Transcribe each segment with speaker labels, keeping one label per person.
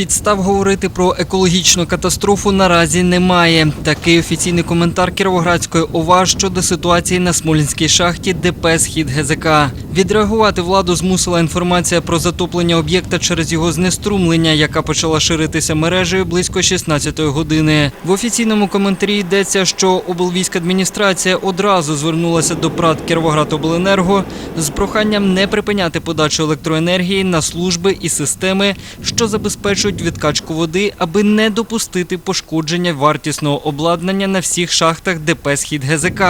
Speaker 1: Підстав говорити про екологічну катастрофу наразі немає. Такий офіційний коментар Кіровоградської ОВА щодо ситуації на Смолінській шахті ДП «Схід ГЗК». Відреагувати владу змусила інформація про затоплення об'єкта через його знеструмлення, яка почала ширитися мережею близько 16-ї години. В офіційному коментарі йдеться, що облвійськадміністрація одразу звернулася до ПРАТ Кіровоградобленерго з проханням не припиняти подачу електроенергії на служби і системи, що забезпечують відкачку води, аби не допустити пошкодження вартісного обладнання на всіх шахтах ДП «Схід ГЗК»,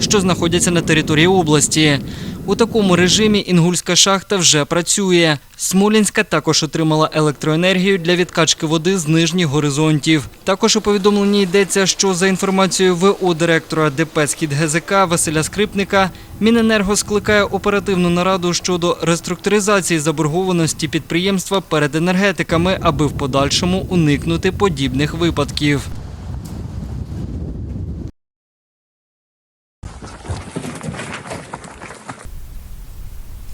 Speaker 1: що знаходяться на території області. У такому режимі Інгульська шахта вже працює. Смолінська також отримала електроенергію для відкачки води з нижніх горизонтів. Також у повідомленні йдеться, що за інформацією ВО директора ДП «Схід ГЗК» Василя Скрипника, Міненерго скликає оперативну нараду щодо реструктуризації заборгованості підприємства перед енергетиками, аби в подальшому уникнути подібних випадків.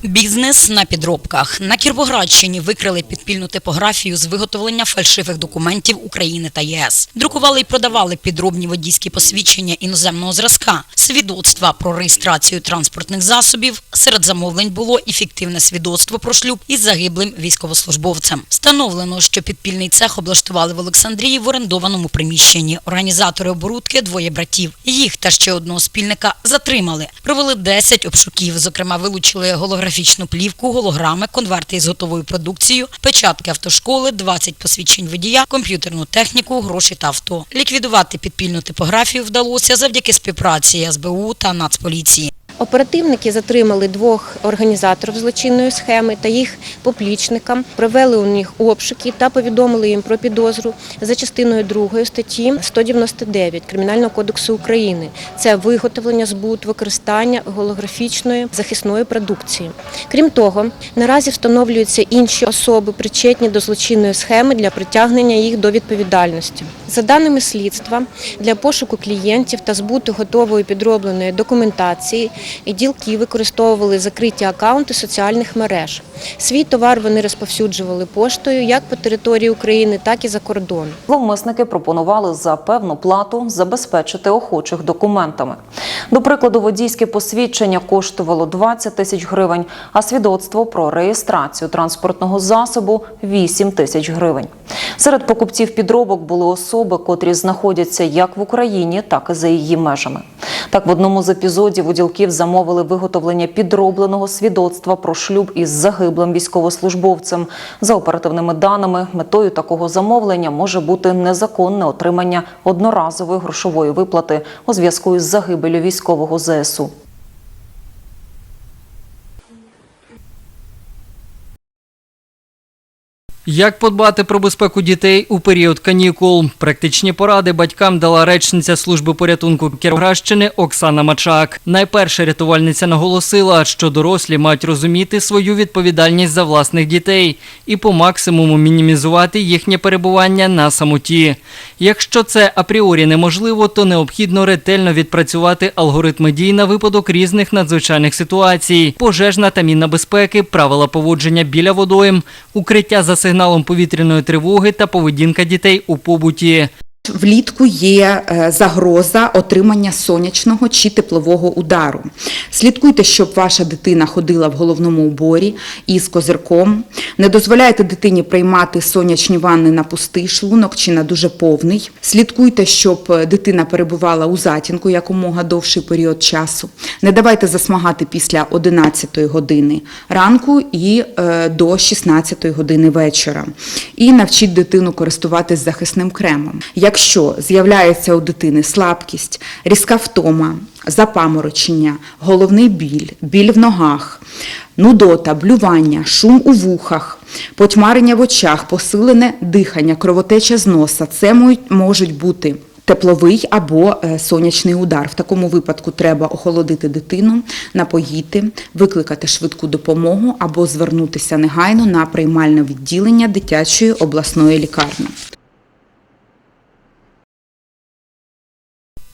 Speaker 2: Бізнес на підробках на Кіровоградщині викрили підпільну типографію з виготовлення фальшивих документів України та ЄС. Друкували і продавали підробні водійські посвідчення іноземного зразка, свідоцтва про реєстрацію транспортних засобів. Серед замовлень було і фіктивне свідоцтво про шлюб із загиблим військовослужбовцем. Встановлено, що підпільний цех облаштували в Олександрії в орендованому приміщенні. Організатори оборудки двоє братів. Їх та ще одного спільника затримали. Провели 10 обшуків. Зокрема, вилучили голографічну плівку, голограми, конверти із готовою продукцією, печатки автошколи, 20 посвідчень водія, комп'ютерну техніку, гроші та авто. Ліквідувати підпільну типографію вдалося завдяки співпраці СБУ та Нацполіції.
Speaker 3: Оперативники затримали двох організаторів злочинної схеми та їх поплічникам, провели у них обшуки та повідомили їм про підозру за частиною 2 статті 199 Кримінального кодексу України. Це виготовлення, збут, використання голографічної захисної продукції. Крім того, наразі встановлюються інші особи, причетні до злочинної схеми для притягнення їх до відповідальності. За даними слідства, для пошуку клієнтів та збуту готової підробленої документації ділки використовували закриті акаунти соціальних мереж. Свій товар вони розповсюджували поштою як по території України, так і за кордон.
Speaker 4: Зловмисники пропонували за певну плату забезпечити охочих документами. До прикладу, водійське посвідчення коштувало 20 тисяч гривень, а свідоцтво про реєстрацію транспортного засобу 8 тисяч гривень. Серед покупців підробок були особи, котрі знаходяться як в Україні, так і за її межами. Так, в одному з епізодів у ділків замовили виготовлення підробленого свідоцтва про шлюб із загиблим військовослужбовцем. За оперативними даними, метою такого замовлення може бути незаконне отримання одноразової грошової виплати у зв'язку із загибелю військового ЗСУ.
Speaker 1: Як подбати про безпеку дітей у період канікул? Практичні поради батькам дала речниця служби порятунку Кіровоградщини Оксана Мачак. Найперше рятувальниця наголосила, що дорослі мають розуміти свою відповідальність за власних дітей і по максимуму мінімізувати їхнє перебування на самоті. Якщо це апріорі неможливо, то необхідно ретельно відпрацювати алгоритми дій на випадок різних надзвичайних ситуацій: пожежна та мінна безпеки, правила поводження біля водойм, укриття за сигналом повітряної тривоги та поведінка дітей у побуті.
Speaker 5: Влітку є е, загроза отримання сонячного чи теплового удару. Слідкуйте, щоб ваша дитина ходила в головному уборі із козирком. Не дозволяйте дитині приймати сонячні ванни на пустий шлунок чи на дуже повний. Слідкуйте, щоб дитина перебувала у затінку якомога довший період часу. Не давайте засмагати після 11 години ранку і е, до 16 години вечора. І навчіть дитину користуватись захисним кремом. Якщо з'являється у дитини слабкість, різка втома, запаморочення, головний біль, біль в ногах, нудота, блювання, шум у вухах, потьмарення в очах, посилене дихання, кровотеча з носа, це можуть- бути тепловий або е, сонячний удар. В такому випадку треба охолодити дитину, напоїти, викликати швидку допомогу або звернутися негайно на приймальне відділення дитячої обласної лікарні.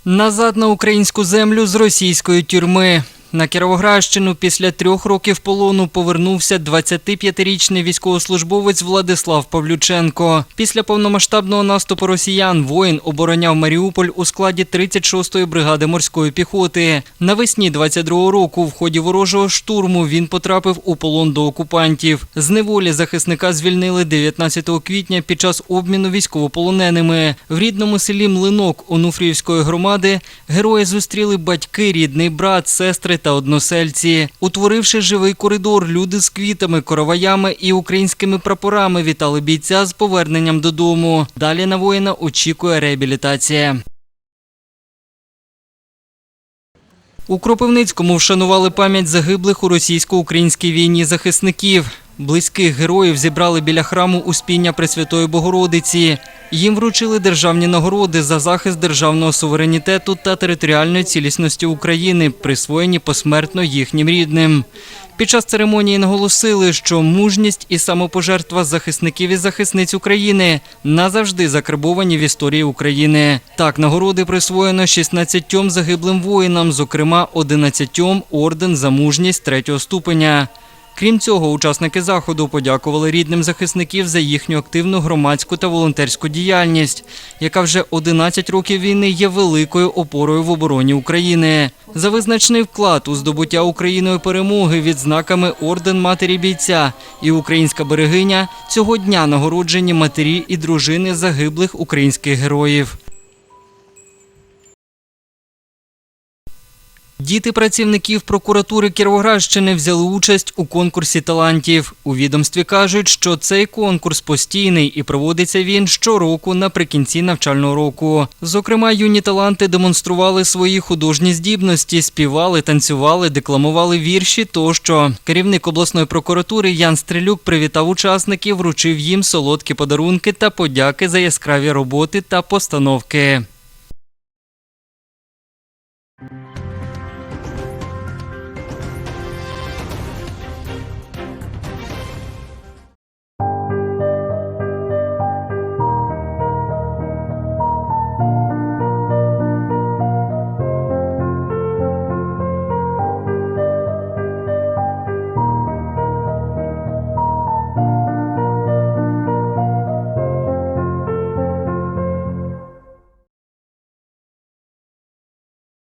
Speaker 1: Назад на українську землю з російської тюрми. На Кіровоградщину після трьох років полону повернувся 25-річний військовослужбовець Владислав Павлюченко. Після повномасштабного наступу росіян воїн обороняв Маріуполь у складі 36-ї бригади морської піхоти. Навесні 22-го року в ході ворожого штурму він потрапив у полон до окупантів. З неволі захисника звільнили 19 квітня під час обміну військовополоненими. В рідному селі Млинок Онуфріївської громади герої зустріли батьки, рідний брат, сестри та односельці. Утворивши живий коридор, люди з квітами, короваями і українськими прапорами вітали бійця з поверненням додому. Далі на воїна очікує реабілітація. У Кропивницькому вшанували пам'ять загиблих у російсько-українській війні захисників. Близьких героїв зібрали біля храму Успіння Пресвятої Богородиці. Їм вручили державні нагороди за захист державного суверенітету та територіальної цілісності України, присвоєні посмертно їхнім рідним. Під час церемонії наголосили, що мужність і самопожертва захисників і захисниць України назавжди закарбовані в історії України. Так, нагороди присвоєно 16 загиблим воїнам, зокрема 11 орден за мужність третього ступеня. Крім цього, учасники заходу подякували рідним захисників за їхню активну громадську та волонтерську діяльність, яка вже 11 років війни є великою опорою в обороні України. За визначний вклад у здобуття Україною перемоги відзнаками орден матері бійця і українська берегиня цього дня нагороджені матері і дружини загиблих українських героїв. Діти працівників прокуратури Кіровоградщини взяли участь у конкурсі талантів. У відомстві кажуть, що цей конкурс постійний і проводиться він щороку наприкінці навчального року. Зокрема, юні таланти демонстрували свої художні здібності, співали, танцювали, декламували вірші тощо. Керівник обласної прокуратури Ян Стрелюк привітав учасників, вручив їм солодкі подарунки та подяки за яскраві роботи та постановки.